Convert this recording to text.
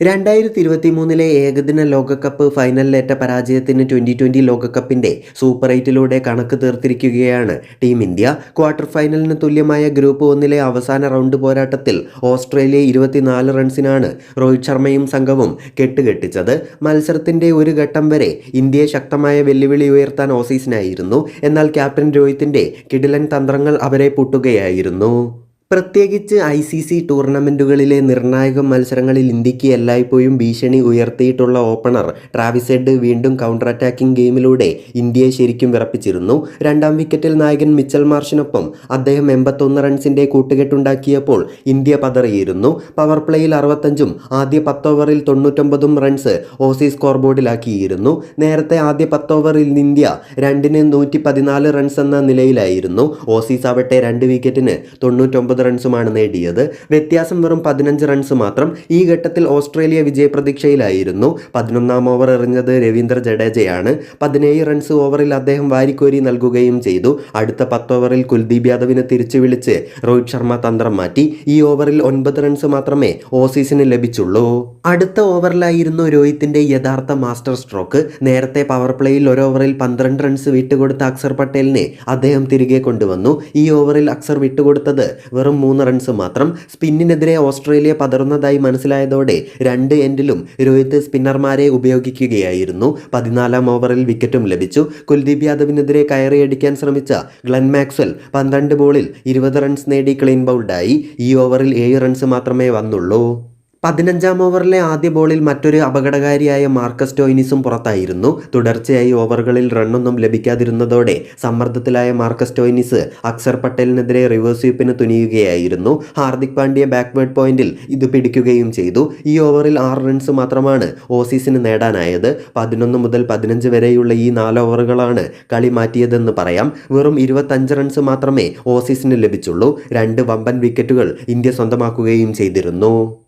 രണ്ടായിരത്തി ഇരുപത്തി മൂന്നിലെ ഏകദിന ലോകകപ്പ് ഫൈനലിലേറ്റ പരാജയത്തിന് ട്വന്റി ട്വന്റി ലോകകപ്പിന്റെ സൂപ്പർ എയ്റ്റിലൂടെ കണക്ക് തീർത്തിരിക്കുകയാണ് ടീം ഇന്ത്യ. ക്വാർട്ടർ ഫൈനലിന് തുല്യമായ ഗ്രൂപ്പ് ഒന്നിലെ അവസാന റൗണ്ട് പോരാട്ടത്തിൽ ഓസ്ട്രേലിയ ഇരുപത്തിനാല് റൺസിനാണ് രോഹിത് ശർമ്മയും സംഘവും കെട്ടുകെട്ടിച്ചത്. മത്സരത്തിന്റെ ഒരു ഘട്ടം വരെ ഇന്ത്യയെ ശക്തമായ വെല്ലുവിളി ഉയർത്താൻ ഓസീസിനായിരുന്നു. എന്നാൽ ക്യാപ്റ്റൻ രോഹിത്തിന്റെ കിടിലൻ തന്ത്രങ്ങൾ അവരെ പൂട്ടുകയായിരുന്നു. പ്രത്യേകിച്ച് ഐ സി സി ടൂർണമെന്റുകളിലെ നിർണായക മത്സരങ്ങളിൽ ഇന്ത്യയ്ക്ക് എല്ലായ്പ്പോഴും ഭീഷണി ഉയർത്തിയിട്ടുള്ള ഓപ്പണർ ട്രാവിസ് ഹെഡ് വീണ്ടും കൗണ്ടർ അറ്റാക്കിംഗ് ഗെയിമിലൂടെ ഇന്ത്യയെ ശരിക്കും വിറപ്പിച്ചിരുന്നു. രണ്ടാം വിക്കറ്റിൽ നായകൻ മിച്ചൽ മാർഷിനൊപ്പം അദ്ദേഹം എൺപത്തൊന്ന് റൺസിന്റെ കൂട്ടുകെട്ടുണ്ടാക്കിയപ്പോൾ ഇന്ത്യ പതറിയിരുന്നു. പവർ പ്ലേയിൽ അറുപത്തഞ്ചും ആദ്യ പത്തോവറിൽ തൊണ്ണൂറ്റൊമ്പതും റൺസ് ഓസീസ് സ്കോർ ബോർഡിലാക്കിയിരുന്നു നേരത്തെ ആദ്യ പത്തോവറിൽ ഇന്ത്യ രണ്ടിന് നൂറ്റി പതിനാല് റൺസ് എന്ന നിലയിലായിരുന്നു. ഓസീസ് ആവട്ടെ രണ്ട് വിക്കറ്റിന് തൊണ്ണൂറ്റൊമ്പത് റൺസുമാണ് നേടിയത്. വ്യത്യാസം വെറും പതിനഞ്ച് റൺസ് മാത്രം. ഈ ഘട്ടത്തിൽ ഓസ്ട്രേലിയ വിജയപ്രതീക്ഷയിലായിരുന്നു. പതിനൊന്നാം ഓവർ എറിഞ്ഞത് രവീന്ദ്ര ജഡേജയാണ്. പതിനേഴ് റൺസ് ഓവറിൽ അദ്ദേഹം വാരിക്കോരി നൽകുകയും ചെയ്തു. അടുത്ത പത്ത് ഓവറിൽ കുൽദീപ് യാദവിനെ തിരിച്ചു വിളിച്ച് രോഹിത് ശർമ്മ തന്ത്രം മാറ്റി. ഈ ഓവറിൽ ഒൻപത് റൺസ് മാത്രമേ ഓസീസിന് ലഭിച്ചുള്ളൂ. അടുത്ത ഓവറിലായിരുന്നു രോഹിത്തിന്റെ യഥാർത്ഥ മാസ്റ്റർ സ്ട്രോക്ക്. നേരത്തെ പവർ പ്ലേയിൽ ഒരു ഓവറിൽ പന്ത്രണ്ട് റൺസ് വിട്ടുകൊടുത്ത അക്സർ പട്ടേലിനെ അദ്ദേഹം തിരികെ കൊണ്ടുവന്നു. ഈ ഓവറിൽ അക്സർ വിട്ടുകൊടുത്തത് വെറും മൂന്ന് റൺസ് മാത്രം. സ്പിന്നിനെതിരെ ഓസ്ട്രേലിയ പതറുന്നതായി മനസ്സിലായതോടെ രണ്ട് എൻഡിലും രോഹിത് സ്പിന്നർമാരെ ഉപയോഗിക്കുകയായിരുന്നു. പതിനാലാം ഓവറിൽ വിക്കറ്റും ലഭിച്ചു. കുൽദീപ് യാദവിനെതിരെ കയറിയടിക്കാൻ ശ്രമിച്ച ഗ്ലൻ മാക്സ്വൽ പന്ത്രണ്ട് ബോളിൽ ഇരുപത് റൺസ് നേടി ക്ലീൻ ബൗൾഡായി ഈ ഓവറിൽ ഏഴ് റൺസ് മാത്രമേ വന്നുള്ളൂ. പതിനഞ്ചാം ഓവറിലെ ആദ്യ ബോളിൽ മറ്റൊരു അപകടകാരിയായ മാർക്കസ് ടോയിനിസും പുറത്തായിരുന്നു. തുടർച്ചയായി ഓവറുകളിൽ റണ്ണൊന്നും ലഭിക്കാതിരുന്നതോടെ സമ്മർദ്ദത്തിലായ മാർക്കസ് ടോയിനിസ് അക്സർ പട്ടേലിനെതിരെ റിവേഴ്സ് സ്വീപ്പിന് തുനിയുകയായിരുന്നു. ഹാർദിക് പാണ്ഡ്യ ബാക്ക്വേർഡ് പോയിന്റിൽ ഇത് പിടിക്കുകയും ചെയ്തു. ഈ ഓവറിൽ ആറ് റൺസ് മാത്രമാണ് ഓസീസിന് നേടാനായത്. പതിനൊന്ന് മുതൽ പതിനഞ്ച് വരെയുള്ള ഈ നാല് ഓവറുകളാണ് കളി മാറ്റിയതെന്ന് പറയാം. വെറും ഇരുപത്തഞ്ച് റൺസ് മാത്രമേ ഓസീസിന് ലഭിച്ചുള്ളൂ. രണ്ട് വമ്പൻ വിക്കറ്റുകൾ ഇന്ത്യ സ്വന്തമാക്കുകയും ചെയ്തിരുന്നു.